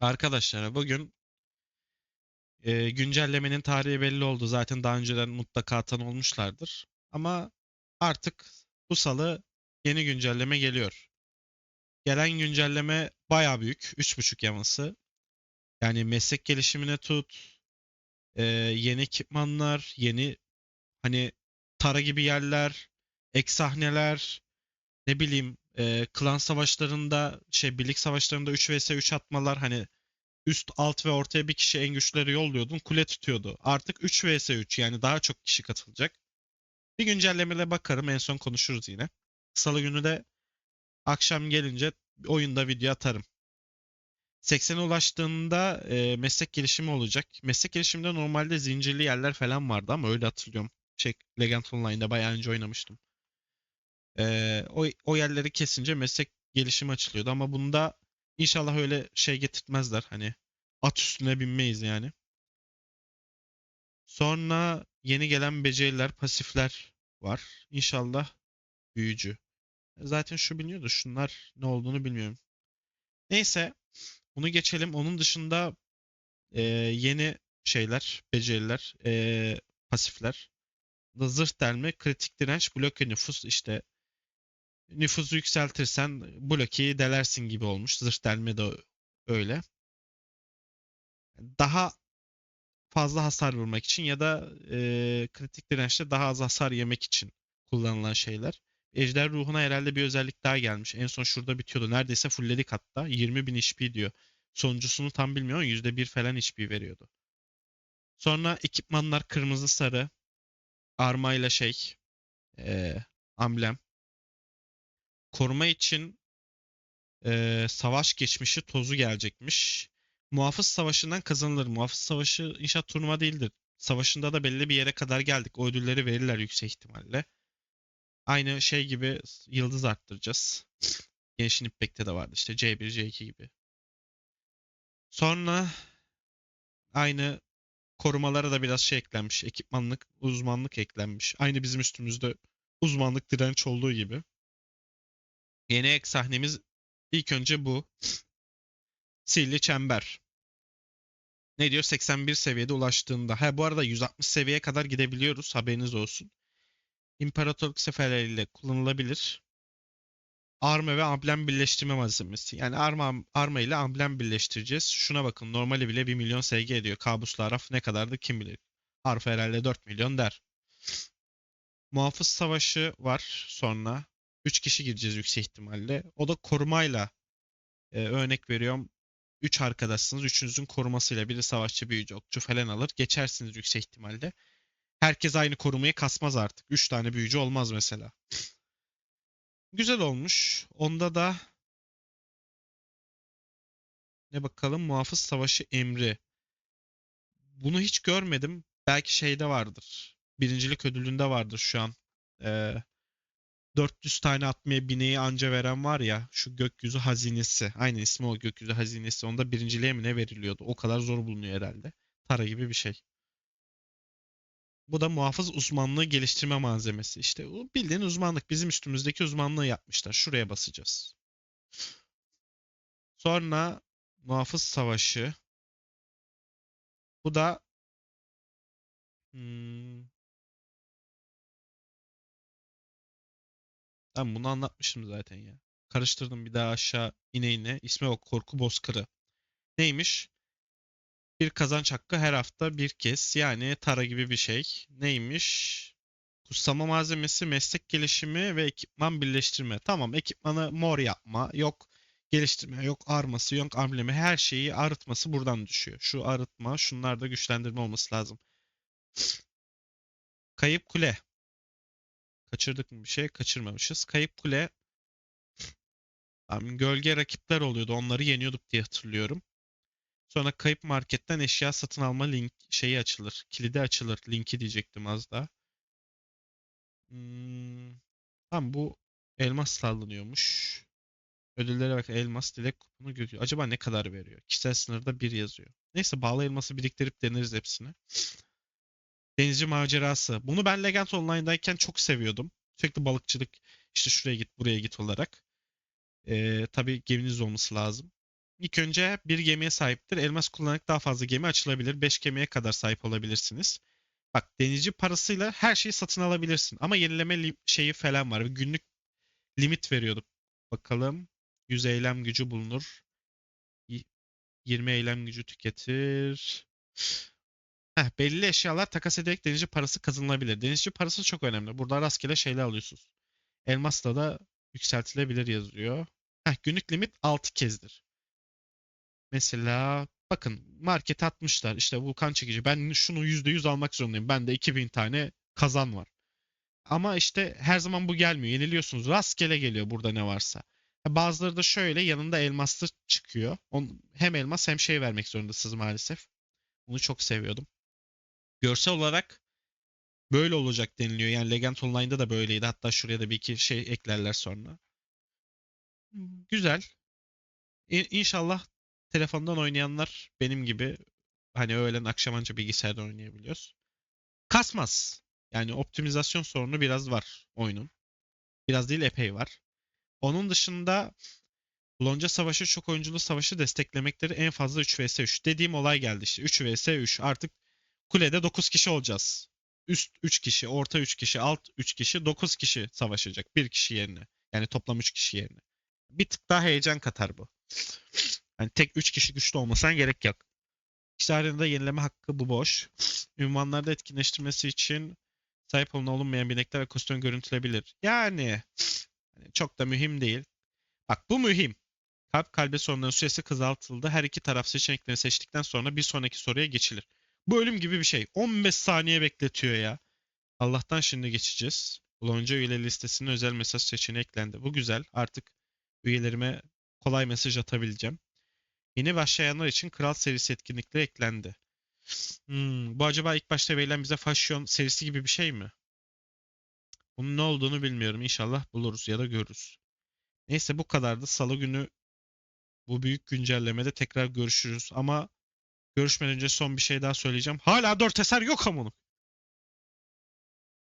Arkadaşlar bugün e, güncellemenin tarihi belli oldu. Zaten daha önceden mutlaka atan olmuşlardır. Ama artık bu salı yeni güncelleme geliyor. Gelen güncelleme baya büyük. 3.5 yaması. Yani meslek gelişimine tut. e, yeni ekipmanlar, yeni hani Tara gibi yerler, ek sahneler, ne bileyim e, klan savaşlarında şey birlik savaşlarında 3 vs 3 atmalar hani üst, alt ve ortaya bir kişi en güçleri yolluyordun. Kule tutuyordu. Artık 3 vs 3 yani daha çok kişi katılacak. Bir güncellemele bakarım. En son konuşuruz yine. Salı günü de akşam gelince oyunda video atarım. 80'e ulaştığında e, meslek gelişimi olacak. Meslek gelişiminde normalde zincirli yerler falan vardı ama öyle hatırlıyorum. Şey, Legend Online'da bayağı önce oynamıştım. E, o, o yerleri kesince meslek gelişimi açılıyordu ama bunda inşallah öyle şey getirtmezler. Hani at üstüne binmeyiz yani. Sonra yeni gelen beceriler, pasifler var. İnşallah büyücü. Zaten şu biliniyordu. Şunlar ne olduğunu bilmiyorum. Neyse. Bunu geçelim. Onun dışında e, yeni şeyler, beceriler, e, pasifler. Zırh delme, kritik direnç, bloke nüfus işte nüfusu yükseltirsen blokeyi delersin gibi olmuş. Zırh delme de öyle. Daha fazla hasar vurmak için ya da e, kritik dirençte daha az hasar yemek için kullanılan şeyler. Ejder ruhuna herhalde bir özellik daha gelmiş. En son şurada bitiyordu. Neredeyse fullledik hatta. 20.000 HP diyor. Sonuncusunu tam bilmiyorum. %1 falan HP veriyordu. Sonra ekipmanlar kırmızı sarı. Armayla şey. E, amblem. Koruma için e, savaş geçmişi tozu gelecekmiş. Muhafız Savaşı'ndan kazanılır. Muhafız Savaşı inşaat turnuva değildir. Savaşında da belli bir yere kadar geldik. O ödülleri verirler yüksek ihtimalle. Aynı şey gibi yıldız arttıracağız. Genshin Impact'te de vardı işte C1, C2 gibi. Sonra aynı korumalara da biraz şey eklenmiş. Ekipmanlık, uzmanlık eklenmiş. Aynı bizim üstümüzde uzmanlık direnç olduğu gibi. Yeni ek sahnemiz ilk önce bu. Sihirli çember. Ne diyor? 81 seviyede ulaştığında. Ha bu arada 160 seviyeye kadar gidebiliyoruz. Haberiniz olsun. İmparatorluk seferleriyle kullanılabilir. Arma ve amblem birleştirme malzemesi. Yani arma, arma ile amblem birleştireceğiz. Şuna bakın. Normali bile 1 milyon SG ediyor. Kabuslu Araf ne kadardı kim bilir. Arf herhalde 4 milyon der. Muhafız Savaşı var sonra. 3 kişi gireceğiz yüksek ihtimalle. O da korumayla e, örnek veriyorum. 3 arkadaşsınız. Üçünüzün korumasıyla biri savaşçı, büyücü, okçu falan alır. Geçersiniz yüksek ihtimalle. Herkes aynı korumayı kasmaz artık. 3 tane büyücü olmaz mesela. Güzel olmuş. Onda da ne bakalım muhafız savaşı emri. Bunu hiç görmedim. Belki şeyde vardır. Birincilik ödülünde vardır şu an. Ee, 400 tane atmaya bineği anca veren var ya şu gökyüzü hazinesi. Aynı ismi o gökyüzü hazinesi. Onda birinciliğe mi ne veriliyordu? O kadar zor bulunuyor herhalde. Tara gibi bir şey. Bu da muhafız uzmanlığı geliştirme malzemesi. İşte o bildiğin uzmanlık. Bizim üstümüzdeki uzmanlığı yapmışlar. Şuraya basacağız. Sonra muhafız savaşı. Bu da hmm, ben bunu anlatmışım zaten ya. Karıştırdım bir daha aşağı ine ine. İsmi o korku bozkırı. Neymiş? Bir kazanç hakkı her hafta bir kez. Yani tara gibi bir şey. Neymiş? Kutsama malzemesi, meslek gelişimi ve ekipman birleştirme. Tamam ekipmanı mor yapma. Yok geliştirme, yok arması, yok amblemi. Her şeyi arıtması buradan düşüyor. Şu arıtma, şunlar da güçlendirme olması lazım. Kayıp kule. Kaçırdık mı bir şey? Kaçırmamışız. Kayıp kule. Gölge rakipler oluyordu. Onları yeniyorduk diye hatırlıyorum. Sonra kayıp marketten eşya satın alma link şeyi açılır. Kilidi açılır. Linki diyecektim az daha. Hmm, tamam bu elmas sağlanıyormuş. Ödüllere bak elmas dilek kuponu görüyor. Acaba ne kadar veriyor? Kişisel sınırda bir yazıyor. Neyse bağlı elması biriktirip deneriz hepsini. Denizci macerası. Bunu ben Legend Online'dayken çok seviyordum. Sürekli balıkçılık işte şuraya git buraya git olarak. Ee, tabii geminiz olması lazım. İlk önce bir gemiye sahiptir. Elmas kullanarak daha fazla gemi açılabilir. 5 gemiye kadar sahip olabilirsiniz. Bak denizci parasıyla her şeyi satın alabilirsin. Ama yenileme şeyi falan var. Bir günlük limit veriyordu. Bakalım. 100 eylem gücü bulunur. Y- 20 eylem gücü tüketir. Heh, belli eşyalar takas ederek denizci parası kazanılabilir. Denizci parası çok önemli. Burada rastgele şeyler alıyorsunuz. Elmasla da yükseltilebilir yazıyor. Heh, günlük limit 6 kezdir. Mesela bakın markete atmışlar. İşte vulkan çekici. Ben şunu %100 almak zorundayım. Bende 2000 tane kazan var. Ama işte her zaman bu gelmiyor. Yeniliyorsunuz. Rastgele geliyor burada ne varsa. Bazıları da şöyle yanında elmaslı çıkıyor. Hem elmas hem şey vermek zorundasınız maalesef. Bunu çok seviyordum. Görsel olarak böyle olacak deniliyor. Yani Legend Online'da da böyleydi. Hatta şuraya da bir iki şey eklerler sonra. Güzel. İ- İnşallah telefondan oynayanlar benim gibi hani öğlen akşam anca bilgisayarda oynayabiliyoruz. Kasmaz. Yani optimizasyon sorunu biraz var oyunun. Biraz değil epey var. Onun dışında Lonca Savaşı çok oyunculu savaşı desteklemekleri en fazla 3 vs 3. Dediğim olay geldi işte. 3 vs 3. Artık kulede 9 kişi olacağız. Üst 3 kişi, orta 3 kişi, alt 3 kişi, 9 kişi savaşacak. 1 kişi yerine. Yani toplam 3 kişi yerine. Bir tık daha heyecan katar bu. Yani tek 3 kişi güçlü olmasan gerek yok. İşte arenada yenileme hakkı bu boş. Ünvanlarda etkinleştirmesi için sahip olunan olunmayan binekler ve kostüm görüntülebilir. Yani hani çok da mühim değil. Bak bu mühim. Kalp kalbe sorunların süresi kısaltıldı. Her iki taraf seçenekleri seçtikten sonra bir sonraki soruya geçilir. Bu ölüm gibi bir şey. 15 saniye bekletiyor ya. Allah'tan şimdi geçeceğiz. Lonca üyeleri listesine özel mesaj seçeneği eklendi. Bu güzel. Artık üyelerime kolay mesaj atabileceğim. Yeni başlayanlar için Kral serisi etkinlikleri eklendi. Hmm, bu acaba ilk başta verilen bize Fashion serisi gibi bir şey mi? Bunun ne olduğunu bilmiyorum. İnşallah buluruz ya da görürüz. Neyse bu kadardı. Salı günü bu büyük güncellemede tekrar görüşürüz. Ama görüşmeden önce son bir şey daha söyleyeceğim. Hala 4 eser yok amına.